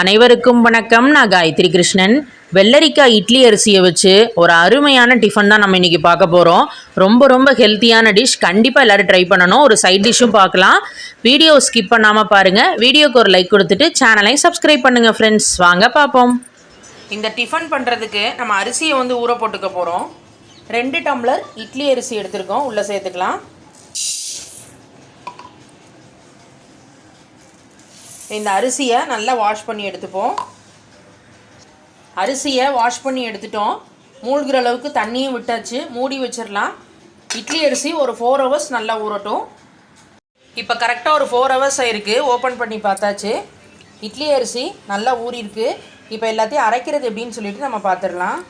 அனைவருக்கும் வணக்கம். நான் காயத்ரி கிருஷ்ணன். வெள்ளரிக்காய் இட்லி அரிசியை வச்சு ஒரு அருமையான டிஃபன் தான் நம்ம இன்றைக்கி பார்க்க போகிறோம் ரொம்ப ரொம்ப ஹெல்த்தியான டிஷ் கண்டிப்பாக எல்லோரும் ட்ரை பண்ணணும். ஒரு சைட் டிஷ்ஷும் பார்க்கலாம். வீடியோ ஸ்கிப் பண்ணாமல் பாருங்கள் வீடியோக்கு ஒரு லைக் கொடுத்துட்டு சேனலை சப்ஸ்கிரைப் பண்ணுங்கள் ஃப்ரெண்ட்ஸ் வாங்க பார்ப்போம். இந்த டிஃபன் பண்ணுறதுக்கு நம்ம அரிசியை வந்து ஊற போட்டுக்க போகிறோம் ரெண்டு டம்ளர் இட்லி அரிசி எடுத்துருக்கோம். உள்ளே சேர்த்துக்கலாம். இந்த அரிசியை நல்லா வாஷ் பண்ணி எடுத்துப்போம். அரிசியை வாஷ் பண்ணி எடுத்துட்டோம். மூழ்கிற அளவுக்கு தண்ணியும் விட்டாச்சு. மூடி வச்சிடலாம். இட்லி அரிசி ஒரு ஃபோர் ஹவர்ஸ் நல்லா ஊறட்டும். இப்போ கரெக்டாக ஒரு ஃபோர் ஹவர்ஸ் ஆயிருக்கு. ஓப்பன் பண்ணி பார்த்தாச்சு. இட்லி அரிசி நல்லா ஊறிருக்கு இப்போ எல்லாத்தையும் அரைக்கிறது எப்படின்னு சொல்லிட்டு நம்ம பார்த்துடலாம்.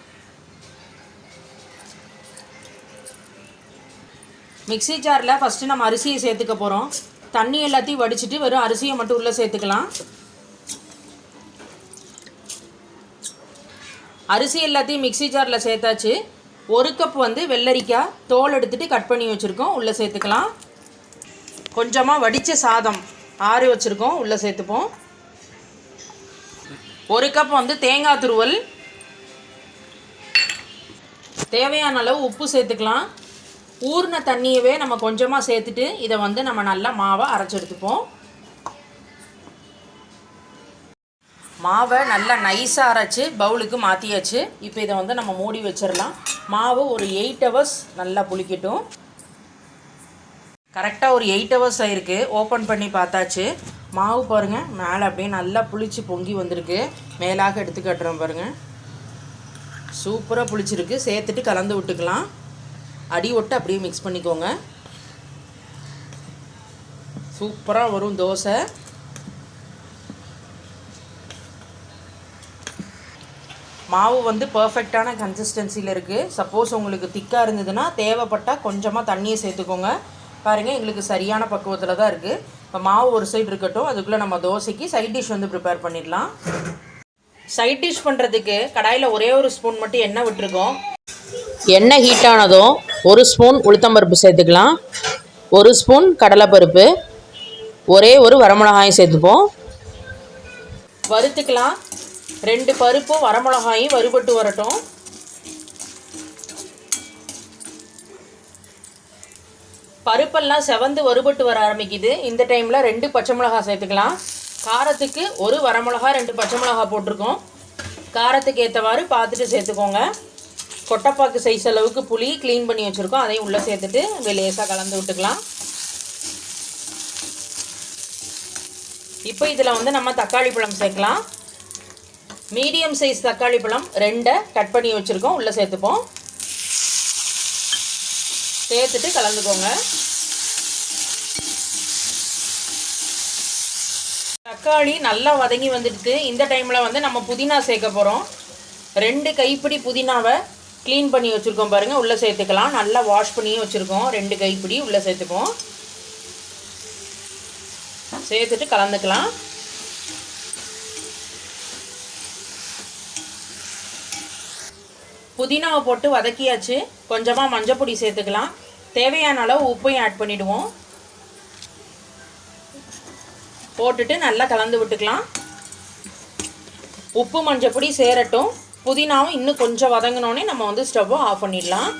மிக்ஸி ஜாரில் ஃபஸ்ட்டு நம்ம அரிசியை சேர்த்துக்க போகிறோம் தண்ணி எல்லாத்தையும் வடிச்சிட்டு வெறும் அரிசியை மட்டும் உள்ளே சேர்த்துக்கலாம். அரிசி எல்லாத்தையும் மிக்ஸி ஜாரில் சேர்த்தாச்சு. ஒரு கப் வந்து வெள்ளரிக்காய் தோல் எடுத்துகிட்டு கட் பண்ணி வச்சுருக்கோம். உள்ளே சேர்த்துக்கலாம். கொஞ்சமாக வடித்த சாதம் ஆறி வச்சுருக்கோம். உள்ளே சேர்த்துப்போம். ஒரு கப் வந்து தேங்காய் துருவல். தேவையான அளவு உப்பு சேர்த்துக்கலாம். ஊறின தண்ணியவே நம்ம கொஞ்சமாக சேர்த்துட்டு இதை வந்து நம்ம நல்லா மாவை அரைச்சி எடுத்துப்போம். மாவை நல்லா நைஸாக அரைச்சி பவுலுக்கு மாற்றியாச்சு இப்போ இதை வந்து நம்ம மூடி வச்சிடலாம். மாவு ஒரு எயிட் ஹவர்ஸ் நல்லா புளிக்கட்டும். கரெக்டாக ஒரு எயிட் ஹவர்ஸ் ஆயிருக்கு. ஓப்பன் பண்ணி பார்த்தாச்சு. மாவு பாருங்கள் மேலே அப்படியே நல்லா புளிச்சு பொங்கி வந்திருக்கு. மேலாக எடுத்து கட்டுறோம் பாருங்கள் சூப்பராக புளிச்சிருக்கு. சேர்த்துட்டு கலந்து விட்டுக்கலாம். அடி ஒட்டு அப்படியே மிக்ஸ் பண்ணிக்கோங்க. சூப்பராக வரும் தோசை. மாவு வந்து பர்ஃபெக்டான கன்சிஸ்டன்சியில் இருக்குது சப்போஸ் உங்களுக்கு திக்காக இருந்ததுன்னா தேவைப்பட்டால் கொஞ்சமாக தண்ணியை சேர்த்துக்கோங்க. பாருங்கள் எங்களுக்கு சரியான பக்குவத்தில் தான் இருக்குது இப்போ மாவு ஒரு சைடு இருக்கட்டும் அதுக்குள்ளே நம்ம தோசைக்கு சைட் டிஷ் வந்து ப்ரிப்பேர் பண்ணிடலாம். சைட் டிஷ் பண்ணுறதுக்கு கடாயில் ஒரே ஒரு ஸ்பூன் மட்டும் எண்ணெய் விட்டுருக்கோம். எண்ணெய் ஹீட் ஆனதும் ஒரு ஸ்பூன் உளுத்தம்பருப்பு சேர்த்துக்கலாம். ஒரு ஸ்பூன் கடலைப்பருப்பு. ஒரே ஒரு வரமிளகாயும் சேர்த்துப்போம். வறுத்துக்கலாம். ரெண்டு பருப்பும் வரமிளகாயும் வறுபட்டு வரட்டும். பருப்பெல்லாம் செவந்து வறுபட்டு வர ஆரம்பிக்குது. இந்த டைமில் ரெண்டு பச்சை மிளகாய் சேர்த்துக்கலாம். காரத்துக்கு ஒரு வரமிளகா ரெண்டு பச்சை மிளகாய் போட்டிருக்கோம். காரத்துக்கு ஏற்றவாறு பார்த்துட்டு சேர்த்துக்கோங்க. கொட்டைப்பாக்கு சைஸ் அளவுக்கு புளி க்ளீன் பண்ணி வச்சுருக்கோம். அதையும் உள்ளே சேர்த்துட்டு லேசாக கலந்து விட்டுக்கலாம். இப்போ இதில் வந்து நம்ம தக்காளி பழம் சேர்க்கலாம். மீடியம் சைஸ் தக்காளி பழம் ரெண்டை கட் பண்ணி வச்சுருக்கோம். உள்ளே சேர்த்துப்போம். சேர்த்துட்டு கலந்துக்கோங்க. தக்காளி நல்லா வதங்கி வந்துடுது இந்த டைமில் வந்து நம்ம புதினா சேர்க்க போகிறோம் ரெண்டு கைப்பிடி புதினாவை க்ளீன் பண்ணி வச்சுருக்கோம் பாருங்கள் உள்ளே சேர்த்துக்கலாம். நல்லா வாஷ் பண்ணியும் வச்சுருக்கோம். ரெண்டு கைப்பிடி உள்ளே சேர்த்துப்போம். சேர்த்துட்டு கலந்துக்கலாம். புதினாவை போட்டு வதக்கியாச்சு. கொஞ்சமாக மஞ்சப்பொடி சேர்த்துக்கலாம். தேவையான அளவு உப்பையும் ஆட் பண்ணிவிடுவோம் போட்டுட்டு நல்லா கலந்து விட்டுக்கலாம். உப்பு மஞ்சப்பொடி சேரட்டும். புதினாவும் இன்னும் கொஞ்சம் வதங்கினோடனே நம்ம வந்து ஸ்டவ்வை ஆஃப் பண்ணிடலாம்.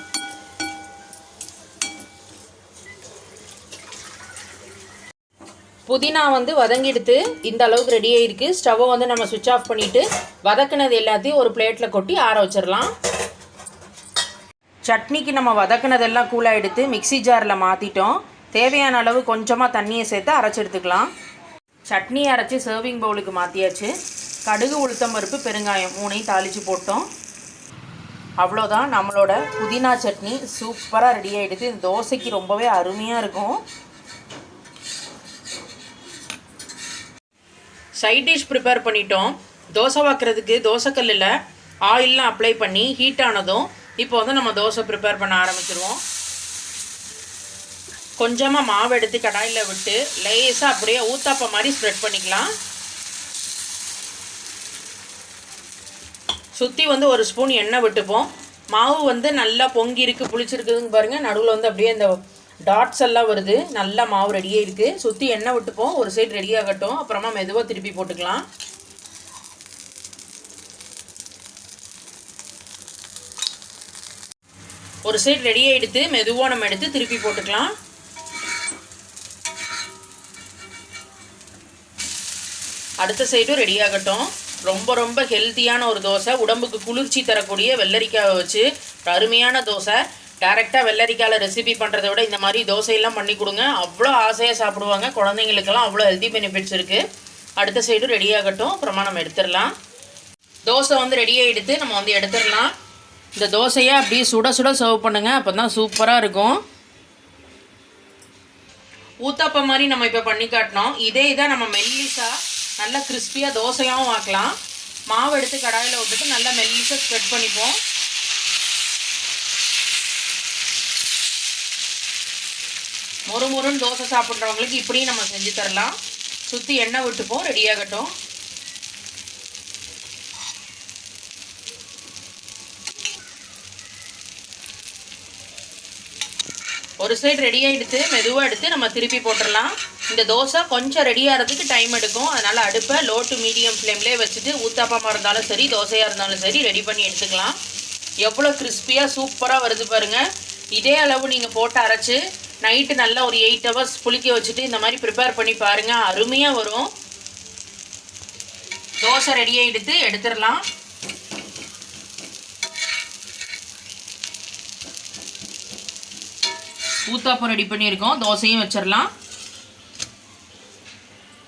புதினா வந்து வதங்கிடுத்து இந்த அளவுக்கு ரெடி ஆகிருக்கு ஸ்டவ்வை வந்து நம்ம சுவிட்ச் ஆஃப் பண்ணிவிட்டு வதக்குனது எல்லாத்தையும் ஒரு பிளேட்டில் கொட்டி ஆற வச்சிடலாம். சட்னிக்கு நம்ம வதக்குனதெல்லாம் கூலாக எடுத்து மிக்ஸி ஜாரில் மாற்றிட்டோம் தேவையான அளவு கொஞ்சமாக தண்ணியை சேர்த்து அரைச்சி எடுத்துக்கலாம். சட்னி அரைச்சி சர்விங் பவுலுக்கு மாற்றியாச்சு கடுகு உளுத்தம் பருப்பு பெருங்காயம் மூணையும் தாளித்து போட்டோம். அவ்வளோதான் நம்மளோட புதினா சட்னி. சூப்பராக ரெடி ஆகிடுது இந்த தோசைக்கு ரொம்பவே அருமையாக இருக்கும். சைட் டிஷ் ப்ரிப்பேர் பண்ணிட்டோம். தோசை வாக்குறதுக்கு தோசைக்கல்லில் ஆயிலெலாம் அப்ளை பண்ணி ஹீட் ஆனதும் இப்போ வந்து நம்ம தோசை ப்ரிப்பேர் பண்ண ஆரம்பிச்சிருவோம். கொஞ்சமாக மாவு எடுத்து கடாயில் விட்டு லேசாக அப்படியே ஊத்தாப்ப மாதிரி ஸ்ப்ரெட் பண்ணிக்கலாம். சுற்றி வந்து ஒரு ஸ்பூன் எண்ணெய் விட்டுப்போம். மாவு வந்து நல்லா பொங்கி இருக்குது புளிச்சிருக்குதுன்னு பாருங்கள் நடுவில் வந்து அப்படியே இந்த டாட்ஸ் எல்லாம் வருது. நல்லா மாவு ரெடியே இருக்குது சுற்றி எண்ணெய் விட்டுப்போம். ஒரு சைடு ரெடியாகட்டும் அப்புறமா மெதுவாக திருப்பி போட்டுக்கலாம். ஒரு சைடு ரெடியாக எடுத்து மெதுவாக நம்ம எடுத்து திருப்பி போட்டுக்கலாம். அடுத்த சைடும் ரெடியாகட்டும் ரொம்ப ரொம்ப ஹெல்த்தியான ஒரு தோசை. உடம்புக்கு குளிர்ச்சி தரக்கூடிய வெள்ளரிக்காவை வச்சு அருமையான தோசை. டேரெக்டாக வெள்ளரிக்காயில் ரெசிபி பண்ணுறத விட இந்த மாதிரி தோசையெல்லாம் பண்ணி கொடுங்க. அவ்வளோ ஆசையாக சாப்பிடுவாங்க. குழந்தைங்களுக்கெல்லாம் அவ்வளோ ஹெல்த்தி பெனிஃபிட்ஸ் இருக்குது அடுத்த சைடும் ரெடி ஆகட்டும். அப்புறமா நம்ம எடுத்துடலாம். தோசை வந்து ரெடியாக எடுத்து நம்ம வந்து எடுத்துடலாம். இந்த தோசையை அப்படியே சுட சுட சர்வ் பண்ணுங்கள் அப்போ தான் சூப்பராக இருக்கும். ஊத்தாப்பம் மாதிரி நம்ம இப்போ பண்ணி காட்டினோம். இதே இதை நம்ம மெல்லிசாக நல்லா கிறிஸ்பியாக தோசையாகவும் ஆக்கலாம். மாவு எடுத்து கடாயில் விட்டுட்டு நல்லா மெல்லிசாக ஸ்ப்ரெட் பண்ணிப்போம். மொறு மொறுன்னு தோசை சாப்பிட்றவங்களுக்கு இப்படியும் நம்ம செஞ்சு தரலாம். சுற்றி எண்ணெய் விட்டுப்போம் ரெடியாகட்டும் ஒரு சைடு ரெடி எடுத்து மெதுவாக எடுத்து நம்ம திருப்பி போட்டுடலாம். இந்த தோசை கொஞ்சம் ரெடி ஆகிறதுக்கு டைம் எடுக்கும். அதனால் அடுப்பை லோ டு மீடியம் ஃப்ளேம்லேயே வச்சுட்டு ஊத்தாப்பமாக இருந்தாலும் சரி தோசையாக இருந்தாலும் சரி ரெடி பண்ணி எடுத்துக்கலாம். எவ்வளோ கிறிஸ்பியாக சூப்பராக வருது பாருங்கள் இதே அளவு நீங்கள் போட்டு அரைச்சி நைட்டு நல்லா ஒரு எயிட் ஹவர்ஸ் புளிக்க வச்சுட்டு இந்த மாதிரி ப்ரிப்பேர் பண்ணி பாருங்கள் அருமையாக வரும். தோசை ரெடி எடுத்து எடுத்துடலாம். ஊத்தாப்பம் ரெடி பண்ணியிருக்கோம். தோசையும் வச்சிடலாம்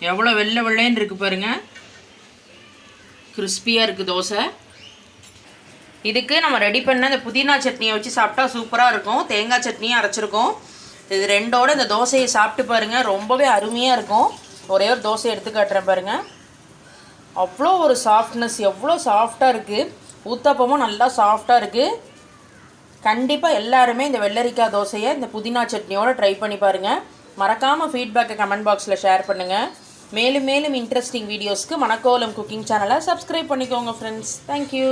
எவ்வளோ வெள்ளை வெள்ளைன்னு இருக்குது பாருங்கள் கிறிஸ்பியாக இருக்குது தோசை. இதுக்கு நம்ம ரெடி பண்ண இந்த புதினா சட்னியை வச்சு சாப்பிட்டா சூப்பராக இருக்கும். தேங்காய் சட்னியும் அரைச்சிருக்கோம். இது ரெண்டோட இந்த தோசையை சாப்பிட்டு பாருங்கள் ரொம்பவே அருமையாக இருக்கும். ஒரே ஒரு தோசை எடுத்து காட்டுறேன் பாருங்கள் அவ்வளோ ஒரு சாஃப்ட்னஸ் எவ்வளோ சாஃப்டாக இருக்குது ஊத்தாப்பமும் நல்லா சாஃப்டாக இருக்குது கண்டிப்பாக எல்லாருமே இந்த வெள்ளரிக்காய் தோசையை இந்த புதினா சட்னியோடு ட்ரை பண்ணி பாருங்கள் மறக்காமல் ஃபீட்பேக்கை கமெண்ட் பாக்ஸில் ஷேர் பண்ணுங்கள் மேலும் மேலும் இன்ட்ரெஸ்டிங் வீடியோஸ்க்கு மணக்கோலம் குக்கிங் சேனலை சப்ஸ்கிரைப் பண்ணிக்கோங்க ஃப்ரெண்ட்ஸ் தேங்க்யூ